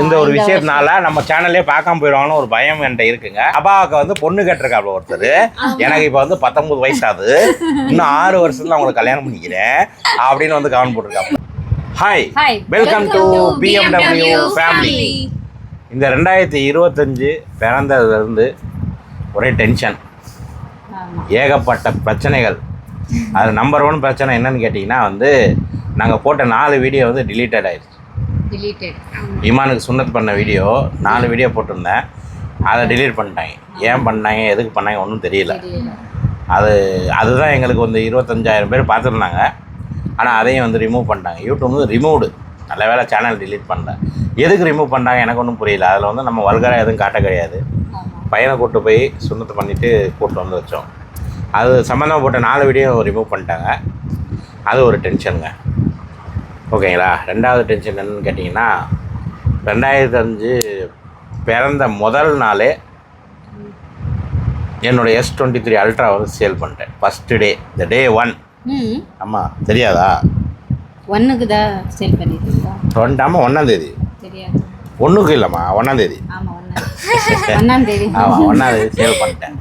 இந்த ஒரு விஷயத்தினால நம்ம சேனல்லே பார்க்காம போயிடுவாங்கன்னு ஒரு பயம் என்கிட்ட இருக்குங்க. அப்பாவுக்கு வந்து பொண்ணு கேட்டிருக்காப்ல ஒருத்தர். எனக்கு இப்போ வந்து பத்தொன்பது வயசு ஆகுது. இன்னும் ஆறு வருஷத்துல அவங்களுக்கு கல்யாணம் பண்ணிக்கிறேன் அப்படின்னு வந்து கவனம் போட்டிருக்காங்க hi. Welcome to BMW family. இந்த ரெண்டாயிரத்தி இருபத்தஞ்சு பிறந்ததுலேருந்து ஒரே டென்ஷன். ஏகப்பட்ட பிரச்சனைகள். அது நம்பர் ஒன் பிரச்சனை என்னன்னு கேட்டிங்கன்னா வந்து நாங்கள் போட்ட நாலு வீடியோ வந்து டிலீட்டட் ஆயிடுச்சு. இமானுக்கு சுண்ணத் பண்ண வீடியோ நாலு வீடியோ போட்டிருந்தேன். அதை delete பண்ணிட்டாங்க. ஏன் பண்ணாங்க எதுக்கு பண்ணாங்க ஒன்றும் தெரியல. அது அதுதான் எங்களுக்கு வந்து இருபத்தஞ்சாயிரம் பேர் பார்த்துருந்தாங்க. ஆனால் அதையும் வந்து ரிமூவ் பண்ணிட்டாங்க. யூடியூப் வந்து ரிமூவ்டு நல்ல வேலை சேனல் delete பண்ணல. எதுக்கு ரிமூவ் பண்ணாங்க எனக்கு ஒன்றும் புரியல. அதில் வந்து நம்ம வல்கராக எதுவும் காட்ட கிடையாது. பையனை கூட்டு போய் சுண்ணத்தை பண்ணிவிட்டு கூப்பிட்டு வந்து வச்சோம். அது சம்மந்தமாக போட்ட நாலு வீடியோ ரிமூவ் பண்ணிட்டாங்க. அது ஒரு டென்ஷனுங்க ஓகேங்களா? ரெண்டாவது டென்ஷன் என்னன்னு கேட்டிங்கன்னா ரெண்டாயிரத்தி அஞ்சு பிறந்த முதல் நாளே என்னோட எஸ் டுவெண்ட்டி த்ரீ அல்ட்ரா வந்து சேல் பண்ணிட்டேன். ஃபஸ்ட்டு டே இந்த டே ஒன் ஆமாம் தெரியாதா? ஒன்னுக்கு தான் சேல் டுவெண்ட்டி ஆமாம் ஒன்றாந்தேதி தெரியாது. ஒன்றுக்கு இல்லைம்மா ஒன்றாந்தேதி ஆமா ஒன்னா ஒன்னாம் தேதி ஆமாம் ஒன்றாந்தேதி சேல் பண்ணிட்டேன்.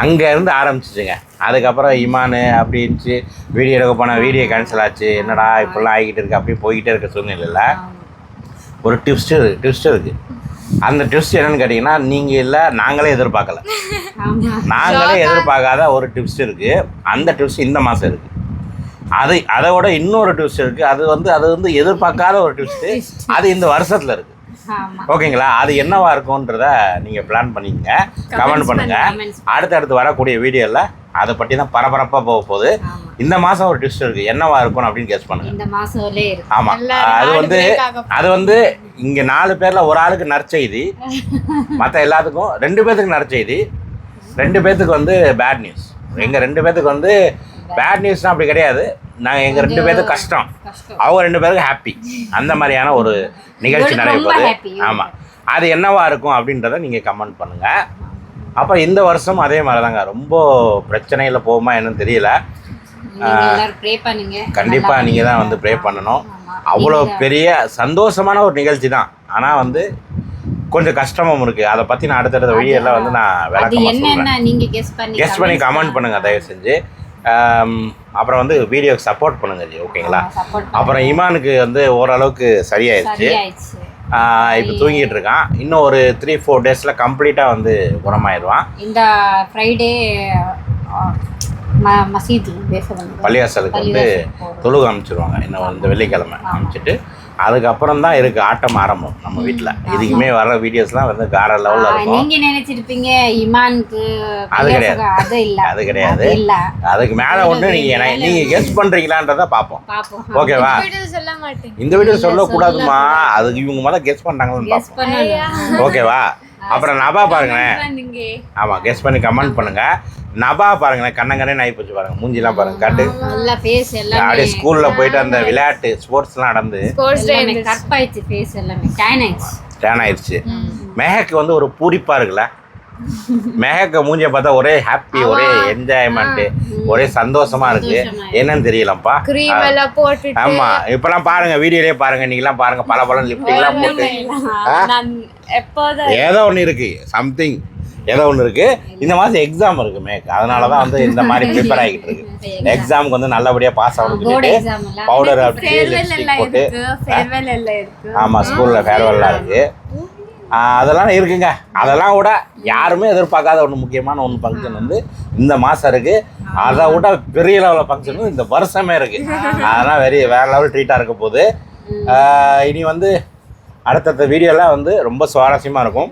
அங்கே இருந்து ஆரம்பிச்சிச்சுங்க. அதுக்கப்புறம் இமானு அப்படின்ச்சு வீடியோ எடுக்க போனால் வீடியோ கேன்சல் ஆச்சு. என்னடா இப்படிலாம் ஆகிக்கிட்டு இருக்கு அப்படியே போய்கிட்டே இருக்க சூழ்நிலையில். ஒரு டிப்ஸ்ட் டிப்ஸ்ட் இருக்குது அந்த டிப்ஸ் என்னன்னு கேட்டிங்கன்னா நீங்கள் இல்லை நாங்களே எதிர்பார்க்கல. ஆமா. நாங்களே எதிர்பார்க்காத ஒரு டிப்ஸ் இருக்குது அந்த டிப்ஸ் இந்த மாதம் இருக்குது அது அதை விட இன்னொரு டிப்ஸ் இருக்குது அது வந்து அது வந்து எதிர்பார்க்காத ஒரு டிப்ஸ்ட்டு அது இந்த வருஷத்தில் இருக்குது ஓகேங்களா? அது என்னவா இருக்கும்ன்றத நீங்கள் பிளான் பண்ணிக்கங்க. கமெண்ட் பண்ணுங்க அடுத்தடுத்து வரக்கூடிய வீடியோவில் அதை பற்றி தான் பரபரப்பாக போக போகுது. இந்த மாதம் ஒரு டிப்ஸ் இருக்குது என்னவா இருக்கும் அப்படின்னு கெஸ் பண்ணுங்க. இந்த ஆமாம் அது வந்து அது வந்து இங்கே நாலு பேரில் ஒரு ஆளுக்கு நற்செய்தி மற்ற எல்லாத்துக்கும் ரெண்டு பேர்த்துக்கு நற்செய்தி ரெண்டு பேர்த்துக்கு வந்து பேட் நியூஸ் எங்கள் ரெண்டு பேர்த்துக்கு வந்து பேட் நியூஸ்னால் அப்படி கிடையாது. நாங்கள் எங்கள் ரெண்டு பேர்த்துக்கு கஷ்டம். அவங்க ரெண்டு பேருக்கு ஹாப்பி அந்த மாதிரியான ஒரு நிகழ்ச்சி நடைபெறுது. ஆமாம் அது என்னவா இருக்கும் அப்படின்றத நீங்கள் கமெண்ட் பண்ணுங்கள் அப்போ இந்த வருஷம் அதே மாதிரி தாங்க ரொம்ப பிரச்சனையில் போகுமா என்னன்னு தெரியல. கண்டிப்பாக நீங்கள் தான் வந்து. ப்ரே பண்ணணும். அவ்வளோ. பெரிய சந்தோஷமான ஒரு நிகழ்ச்சி தான். ஆனால் வந்து கொஞ்சம் கஷ்டமும் இருக்குது அதை பற்றி நான் அடுத்தடுத்த வீடியோவில் வந்து நான் நீங்க கெஸ் பண்ணி கெஸ்ட் பண்ணி கமெண்ட் பண்ணுங்கள் தயவு செஞ்சு. அப்புறம் வந்து வீடியோக்கு சப்போர்ட் பண்ணுங்க ஜி ஓகேங்களா அப்புறம் இமானுக்கு வந்து ஓரளவுக்கு சரியாயிருச்சு. சரியாயிடுச்சு இப்போ தூங்கிட்டு இருக்கான். இன்னும் ஒரு த்ரீ ஃபோர் டேஸில் கம்ப்ளீட்டாக வந்து குணமாயிடுவான். இந்த ஃப்ரைடே மசீத் பள்ளிவாசலுக்கு வந்து தொழுகு அமைச்சிருவாங்க இன்னும் இந்த வெள்ளிக்கிழமை அமைச்சிட்டு அதுக்கப்புறம் தான் இருக்குது ஆட்டம் ஆரம்பம் நம்ம வீட்டில் இதுக்குமே வர வீடியோஸ்லாம் வந்து வேற லெவலில் இருக்கும். நீங்க நினைச்சிருப்பீங்க இமானுக்கு அது கிடையாது. அது இல்ல. அது கிடையாது. அது இல்ல. அதுக்கு மேலே ஒன்று நீங்கள் நீங்கள் கெஸ் பண்ணுறீங்களான்றதை பார்ப்போம். பாப்போம் ஓகேவா? சொல்ல மாட்டேன். இந்த வீடியோ சொல்லக்கூடாதுமா அதுக்கு இவங்க முதல்ல கெஸ் பண்ணுறாங்கன்னு கெஸ் பார்ப்போம். ஓகேவா? அப்புறம் நபா பாருங்களேன். ஆமாம் கெஸ் பண்ணி கமெண்ட் பண்ணுங்க. நபா பாருங்களேன் கண்ணங்கரே நாய் போச்சு பாருங்க. மூஞ்சிலாம் பாருங்க காட்டு. நல்லா ஃபேஸ் எல்லாமே. அப்படியே ஸ்கூலில் போயிட்டு அந்த விளையாட்டு ஸ்போர்ட்ஸ்லாம் நடந்து. ஸ்போர்ட்ஸ் டே எல்லாமே கற்பாயிடுச்சு ஃபேஸ் எல்லாமே. டேன் ஆயிடுச்சு. டேன் ஆயிடுச்சு. மெஹக்கு வந்து ஒரு பூரிப்பா இருக்குல்ல? மெஹக்க மூஞ்சிய பார்த்தா ஒரே ஹாப்பி ஒரே என்ஜாய்மெண்ட் ஒரே சந்தோஷமா இருக்கு. என்னன்னு தெரியலப்பா. கிரீம் எல்லாம் போட்டுட்டு. ஆமா. இப்பெல்லாம் பாருங்க வீடியோலயே பாருங்க நீங்களாம் பாருங்க பல பல லிப்டிக்லாம் போட்டு. ஏதோ ஒன்று இருக்கு. சம்திங் ஏதோ ஒன்று இருக்கு. இந்த மாதம் எக்ஸாம் இருக்கு மேக் அதனால தான் வந்து இந்த மாதிரி ப்ரிப்பேர் ஆகிட்டு இருக்கு. எக்ஸாமுக்கு வந்து நல்லபடியாக பாஸ் ஆகணும்னு போர்டு சொல்லிட்டு பவுடர் அடிச்சு லிப்ஸ்டிக் போட்டு ஆமாம் ஸ்கூலில் ஃபேர்வெல்லாம் இருக்கு. ஆ, அதெல்லாம் இருக்குங்க. அதெல்லாம் விட யாருமே எதிர்பார்க்காத ஒன்று முக்கியமான ஒன்று ஃபங்க்ஷன் வந்து இந்த மாதம் இருக்கு. அதை விட பெரிய லெவலில் ஃபங்க்ஷன் வந்து இந்த வருஷமே இருக்கு. அதெல்லாம் வெரி வேற லெவல் ட்ரீட்டாக இருக்க போகுது. இனி வந்து அடுத்தடுத்த வீடியோலாம் வந்து ரொம்ப சுவாரஸ்யமாக இருக்கும்.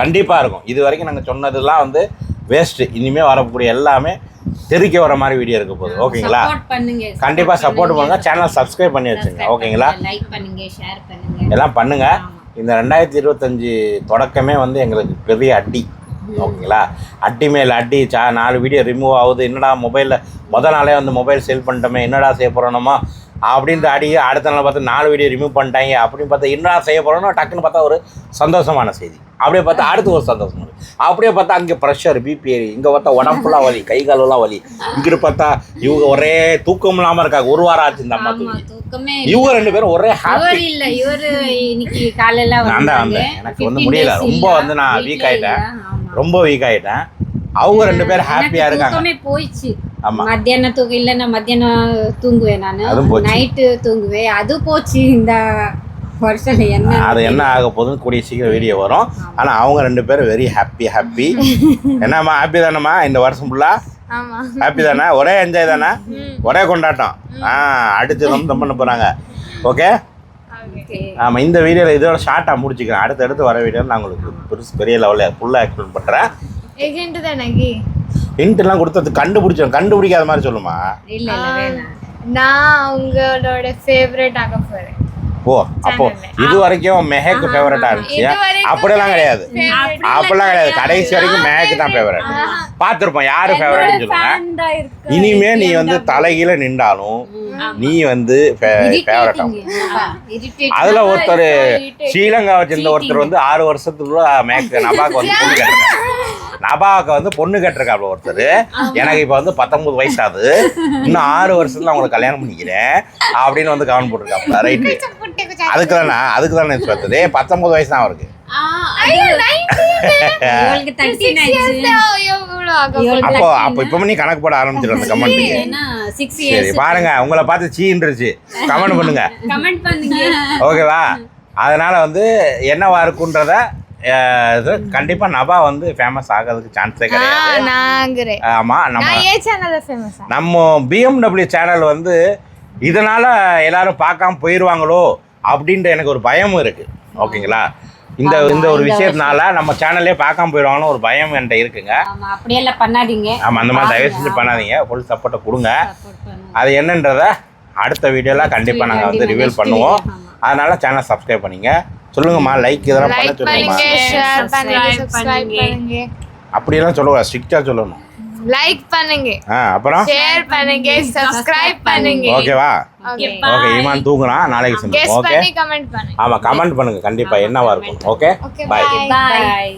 கண்டிப்பாக இருக்கும். இது வரைக்கும் நாங்கள் சொன்னதெல்லாம் வந்து வேஸ்ட்டு இனிமேல் வரக்கூடிய எல்லாமே தெரிக்க வர மாதிரி வீடியோ இருக்க போகுது. ஓகேங்களா? கண்டிப்பாக சப்போர்ட் பண்ணுங்க. சேனல் சப்ஸ்கிரைப் பண்ணி வச்சுங்க. ஓகேங்களா? எல்லாம் பண்ணுங்க. இந்த ரெண்டாயிரத்தி இருபத்தஞ்சி தொடக்கமே வந்து எங்களுக்கு பெரிய அடி. ஓகேங்களா? அடி மேல் அடி. சா நாலு வீடியோ ரிமூவ் ஆகுது. என்னடா மொபைலில் முத நாளே வந்து மொபைல் சேல் பண்ணிட்டோமே. என்னடா செய்ய போகிறோமோ அப்படின்ட்டு அடி அடுத்த நாள் பார்த்து நாலு வீடியோ ரிமூவ் பண்ணிட்டாங்க அப்படின்னு பார்த்தா என்ன செய்ய போகிறோம்னா டக்குன்னு பார்த்தா ஒரு சந்தோஷமான செய்தி அப்படியே பார்த்தா அடுத்து ஒரு சந்தோஷம். அப்படியே பார்த்தா அங்கே ப்ரெஷர் பிபி இங்கே பார்த்தா உடம்பு ஃபுல்லாக வலி கை காலெல்லாம் வலி இங்கிட்டு பார்த்தா இவங்க ஒரே தூக்கம் இல்லாமல் இருக்காங்க ஒரு வாரம் ஆச்சு இந்த அம்மா தூக்கமே. இவங்க ரெண்டு பேரும் ஒரே ஹாப்பி இல்ல இவரு இன்னைக்கு காலையில நான். வந்தேன். எனக்கு வந்து 15 முடியல. ரொம்ப. வந்து நான் ஆயிட்டேன். இல்ல. ஆமா. ரொம்ப வீக் ஆகிட்டேன் அவங்க ரெண்டு பேரும் ஹாப்பியாக இருக்காங்க போயிடுச்சு. மத்தியானம் தூக்கம் இல்ல நான் மத்தியானம் தூங்குவேன் நானு. நைட்டு தூங்குவேன். அது போச்சு இந்த வருஷம் என்ன? அது என்ன ஆக போகுதுன்னு கூடிய சீக்கிரம் வீடியோ வரும். ஆனால் அவங்க ரெண்டு பேரும் வெரி ஹாப்பி ஹாப்பி என்னம்மா ஹாப்பி தானேம்மா? இந்த வருஷம் ஃபுல்லாக ஹாப்பி தானே? ஒரே என்ஜாய் தானே? ஒரே கொண்டாட்டம். ஆ அடுத்து ரொம்ப பண்ண போகிறாங்க ஓகே. ஆமாம் இந்த வீடியோவில் இதோட ஷார்ட்டாக முடிச்சுக்கிறேன். அடுத்து அடுத்து வர வீடியோவில் நான் உங்களுக்கு பெருசு பெரிய லெவலில் ஃபுல்லாக எக்ஸ்பிளைன் பண்ணுறேன் ஹிண்ட்லாம் கொடுத்தது கண்டுபிடிச்சோம் கண்டுபிடிக்காத மாதிரி சொல்லுமா? இல்ல நான் உங்களோட ஃபேவரட் ஆக போறேன். ஓ அப்போ இது வரைக்கும் மெஹேக்கு ஃபேவரட்டாக இருந்துச்சு. அப்படிலாம் கிடையாது. அப்படிலாம் கிடையாது. கடைசி வரைக்கும் மேக்கு தான் ஃபேவரட் பார்த்துருப்போம் யாரு ஃபேவரட்னு சொல்லுங்க. இனிமே நீ வந்து தலைகீழ நின்றாலும் நீ வந்து ஃபேவரட் ஆகும். Irritating. ஆமா, irritating. அதுல ஒருத்தர் ஸ்ரீலங்காவை சேர்ந்த ஒருத்தர் வந்து ஆறு வருஷத்துக்குள்ள மேக்கு நபாக்கு வந்து நபாவுக்கு வந்து பொண்ணு கேட்டிருக்காப்ல ஒருத்தர். எனக்கு இப்போ வந்து பத்தொன்பது வயசு ஆகுது இன்னும் ஆறு வருஷத்துல அவங்களை கல்யாணம் பண்ணிக்கிறேன். அப்படின்னு வந்து கவனம் போட்டிருக்காப்ல. ரைட்டு அதுக்கு தானே அதுக்கு தானே பார்த்தது. பத்தொன்பது வயசு தான் அவருக்கு. ஆ, அது- இவளுக்கு 13 ஆயிடுச்சு. எவ்வளோ ஆக இவளுக்கு அப்போ அப்போ இப்போ நீ கணக்கு போட ஆரம்பிச்சிடும் அந்த six சரி. பாருங்க உங்களை பார்த்து சீன்றுச்சு. கமெண்ட் பண்ணுங்க. ஓகேவா அதனால வந்து என்னவா இருக்குன்றத இது கண்டிப்பா நபா வந்து ஃபேமஸ் ஆகிறதுக்கு சான்ஸே கிடையாது. ஆமா நம்ம நம்ம பிஎம்டபிள்யூ சேனல் வந்து இதனால எல்லாரும் பார்க்காம போயிடுவாங்களோ அப்படின்ற எனக்கு ஒரு பயமும் இருக்கு. ஓகேங்களா? இந்த இந்த ஒரு விஷயத்தினால நம்ம சேனல்லே பார்க்காம போயிடுவாங்கன்னு ஒரு பயம் என்கிட்ட இருக்குங்க. ஆமா, அப்படியெல்லாம் பண்ணாதீங்க. ஆமா அந்த மாதிரி தயவு செஞ்சு பண்ணாதீங்க. ஃபுல் சப்போர்ட்டை கொடுங்க. அது என்னன்றத அடுத்த வீடியோல கண்டிப்பா நாங்க வந்து ரிவீல் பண்ணுவோம். அதனால சேனல் சப்ஸ்கிரைப் பண்ணீங்க. சொல்லுங்கம்மா லைக் இதெல்லாம் பண்ண லைக் சொல்லுங்கம்மா பண்ணுங்க ஷேர் அப்படியெல்லாம் சொல்லுவா ஸ்ட்ரிக்டா சொல்லணும். லைக் பண்ணுங்க. ஆ அப்புறம்? ஷேர் பண்ணுங்க சப்ஸ்கிரைப் பண்ணுங்க ஓகேவா ஓகே ஓகே ஈமான் தூங்குறான் நாளைக்கு சந்திப்போம் ஓகே பண்ணி கமெண்ட் பண்ணுங்க. ஆமா கமெண்ட் பண்ணுங்க கண்டிப்பா என்னவா இருக்கும் ஓகே பை Bye.